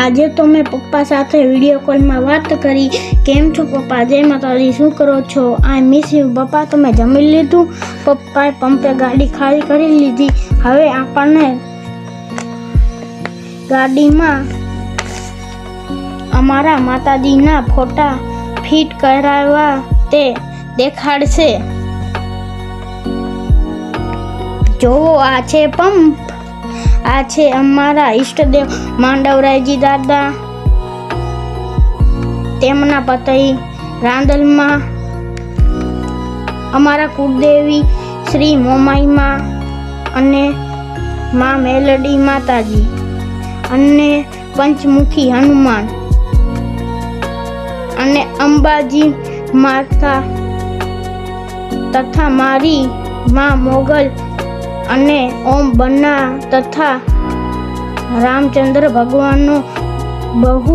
આજે તો મેં પપ્પા સાથે વીડિયો કોલમાં વાત કરી. કેમ છો પપ્પા? જય માતાજી શું કરો છો? આઈ મિસ યુ પપ્પા, તમે જમી લીધું? પપ્પાએ પંપે ગાડી ખાલી કરી લીધી. હવે આપણને ગાડીમાં અમારા માતાજીના ફોટા ફિટ કરાવવા તે દેખાડશે. જોવો, આ છે પંપ. આ છે અમારા ઈષ્ટદેવ માંડવરાયજી દાદા. તેમના પતિ રાંદલમાં. અમારા કુળદેવી શ્રી મોમાઈમાં અને મા મેલડી માતાજી અને પંચમુખી હનુમાન અને અંબાજી માતા તથા મારી માં મોગલ અને ઓમ બન્ના તથા રામચંદ્ર ભગવાનનો બહુ